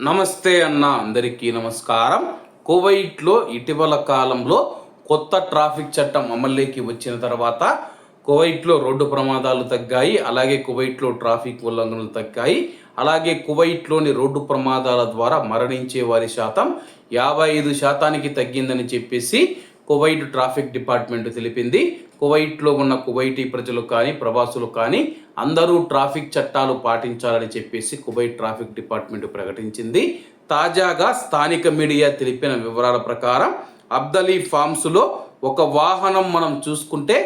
నమస్తే అన్న అందరికీ నమస్కారం. కువైట్లో ఇటీవల కాలంలో కొత్త ట్రాఫిక్ చట్టం అమల్లోకి వచ్చిన తర్వాత కువైట్లో రోడ్డు ప్రమాదాలు తగ్గాయి అలాగే కువైట్లో ట్రాఫిక్ ఉల్లంఘనలు తగ్గాయి అలాగే కువైట్లోని రోడ్డు ప్రమాదాల ద్వారా మరణించే వారి శాతం యాభై ఐదు శాతానికి తగ్గిందని చెప్పేసి కువైట్ ట్రాఫిక్ డిపార్ట్మెంట్ తెలిపింది. కువైట్లో ఉన్న కువైటీ ప్రజలు కానీ ప్రవాసులు కానీ అందరూ ట్రాఫిక్ చట్టాలు పాటించాలని చెప్పేసి కువైట్ ట్రాఫిక్ డిపార్ట్మెంట్ ప్రకటించింది. తాజాగా స్థానిక మీడియా తెలిపిన వివరాల ప్రకారం అబ్దలీ ఫార్మ్స్లో ఒక వాహనం మనం చూసుకుంటే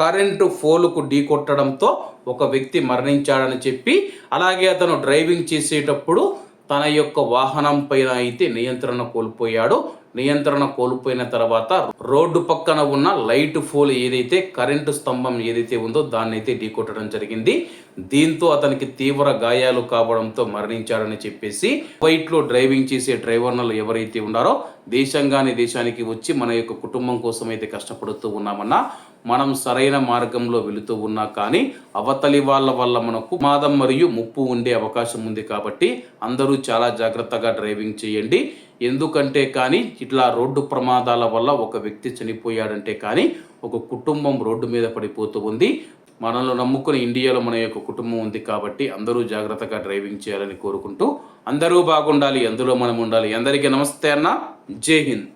కరెంటు ఫోలుకు ఢీకొట్టడంతో ఒక వ్యక్తి మరణించాడని చెప్పి అలాగే అతను డ్రైవింగ్ చేసేటప్పుడు తన యొక్క వాహనం పైన అయితే నియంత్రణ కోల్పోయాడు. నియంత్రణ కోల్పోయిన తర్వాత రోడ్డు పక్కన ఉన్న లైట్ ఫోల్ ఏదైతే కరెంటు స్తంభం ఏదైతే ఉందో దాన్ని అయితే ఢీకొట్టడం జరిగింది. దీంతో అతనికి తీవ్ర గాయాలు కావడంతో మరణించాడని చెప్పేసి వైట్లో డ్రైవింగ్ చేసే డ్రైవర్లు ఎవరైతే ఉన్నారో దేశంగాని దేశానికి వచ్చి మన యొక్క కుటుంబం కోసం అయితే కష్టపడుతూ ఉన్నామన్నా మనం సరైన మార్గంలో వెళుతూ ఉన్నా కానీ అవతలి వాళ్ళ వల్ల మనకు ప్రమాదం మరియు ముప్పు ఉండే అవకాశం ఉంది కాబట్టి అందరూ చాలా జాగ్రత్తగా డ్రైవింగ్ చేయండి. ఎందుకంటే కానీ ఇట్లా రోడ్డు ప్రమాదాల వల్ల ఒక వ్యక్తి చనిపోయాడంటే కానీ ఒక కుటుంబం రోడ్డు మీద పడిపోతూ ఉంది. మనల్ని నమ్ముకుని ఇండియాలో మన యొక్క కుటుంబం ఉంది కాబట్టి అందరూ జాగ్రత్తగా డ్రైవింగ్ చేయాలని కోరుకుంటూ అందరూ బాగుండాలి అందులో మనం ఉండాలి. అందరికీ నమస్తే అన్న. జై హింద్.